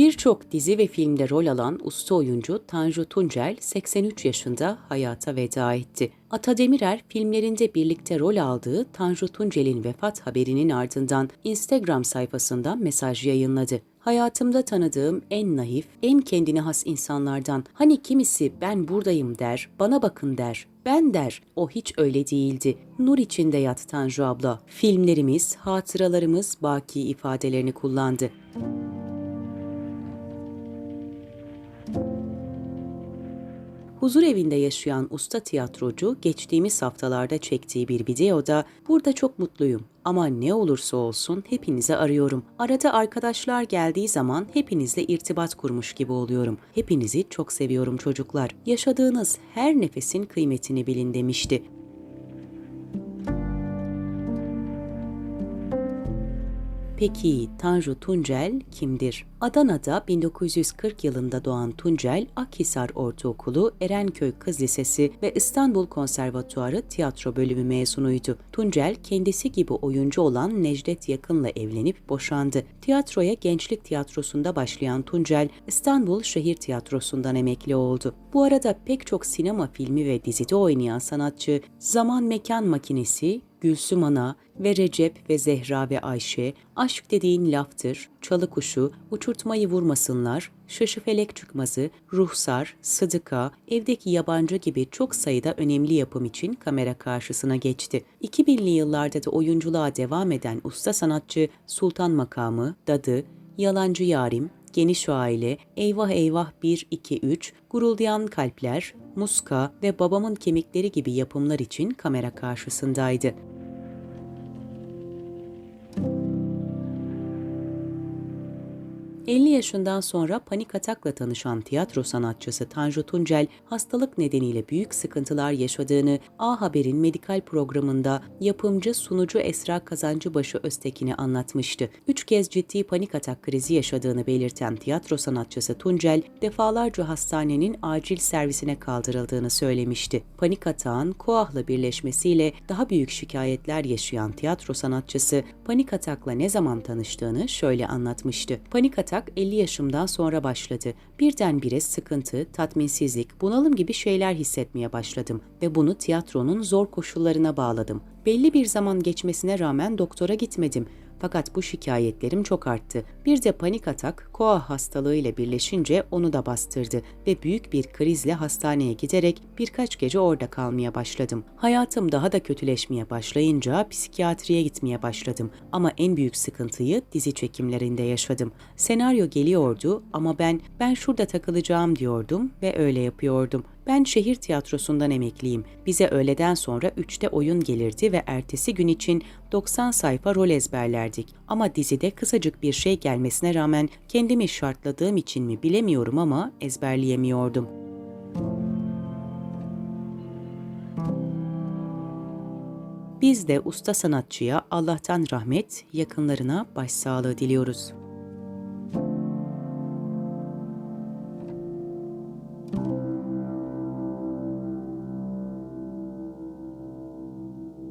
Birçok dizi ve filmde rol alan usta oyuncu Tanju Tuncel 83 yaşında hayata veda etti. Ata Demirer filmlerinde birlikte rol aldığı Tanju Tuncel'in vefat haberinin ardından Instagram sayfasında mesaj yayınladı. Hayatımda tanıdığım en naif, en kendine has insanlardan hani kimisi ben buradayım der, bana bakın der, ben der. O hiç öyle değildi. Nur içinde yat Tanju abla. Filmlerimiz, hatıralarımız baki ifadelerini kullandı. Huzur evinde yaşayan usta tiyatrocu geçtiğimiz haftalarda çektiği bir videoda burada çok mutluyum ama ne olursa olsun hepinizi arıyorum. Arada arkadaşlar geldiği zaman hepinizle irtibat kurmuş gibi oluyorum. Hepinizi çok seviyorum çocuklar. Yaşadığınız her nefesin kıymetini bilin demişti. Peki Tanju Tuncel kimdir? Adana'da 1940 yılında doğan Tuncel, Akhisar Ortaokulu, Erenköy Kız Lisesi ve İstanbul Konservatuarı tiyatro bölümü mezunuydu. Tuncel, kendisi gibi oyuncu olan Necdet Yakın'la evlenip boşandı. Tiyatroya gençlik tiyatrosunda başlayan Tuncel, İstanbul Şehir Tiyatrosu'ndan emekli oldu. Bu arada pek çok sinema filmi ve dizide oynayan sanatçı, Zaman Mekan Makinesi, Gülsüm Ana ve Recep ve Zehra ve Ayşe, Aşk Dediğin Laftır, Çalı Kuşu, Uçurtmayı Vurmasınlar, Şaşı Felek Çıkmazı, Ruhsar, Sıdıka, Evdeki Yabancı gibi çok sayıda önemli yapım için kamera karşısına geçti. 2000'li yıllarda da oyunculuğa devam eden usta sanatçı Sultan Makamı, Dadı, Yalancı Yarim, Geniş Aile, Eyvah Eyvah 1, 2, 3, Guruldayan Kalpler, Muska ve Babamın Kemikleri gibi yapımlar için kamera karşısındaydı. 50 yaşından sonra panik atakla tanışan tiyatro sanatçısı Tanju Tuncel, hastalık nedeniyle büyük sıkıntılar yaşadığını A Haber'in medikal programında yapımcı sunucu Esra Kazancıbaşı Öztekin'e anlatmıştı. Üç kez ciddi panik atak krizi yaşadığını belirten tiyatro sanatçısı Tuncel, defalarca hastanenin acil servisine kaldırıldığını söylemişti. Panik atağın koahla birleşmesiyle daha büyük şikayetler yaşayan tiyatro sanatçısı, panik atakla ne zaman tanıştığını şöyle anlatmıştı. Panik atak 50 yaşımdan sonra başladı. Birdenbire sıkıntı, tatminsizlik, bunalım gibi şeyler hissetmeye başladım ve bunu tiyatronun zor koşullarına bağladım. Belli bir zaman geçmesine rağmen doktora gitmedim. Fakat bu şikayetlerim çok arttı. Bir de panik atak koa hastalığı ile birleşince onu da bastırdı ve büyük bir krizle hastaneye giderek birkaç gece orada kalmaya başladım. Hayatım daha da kötüleşmeye başlayınca psikiyatriye gitmeye başladım ama en büyük sıkıntıyı dizi çekimlerinde yaşadım. Senaryo geliyordu ama ben ben şurada takılacağım diyordum ve öyle yapıyordum. Ben şehir tiyatrosundan emekliyim. Bize öğleden sonra 3'te oyun gelirdi ve ertesi gün için 90 sayfa rol ezberlerdik. Ama dizide kısacık bir şey gelmesine rağmen kendimi şartladığım için mi bilemiyorum ama ezberleyemiyordum. Biz de usta sanatçıya Allah'tan rahmet, yakınlarına başsağlığı diliyoruz.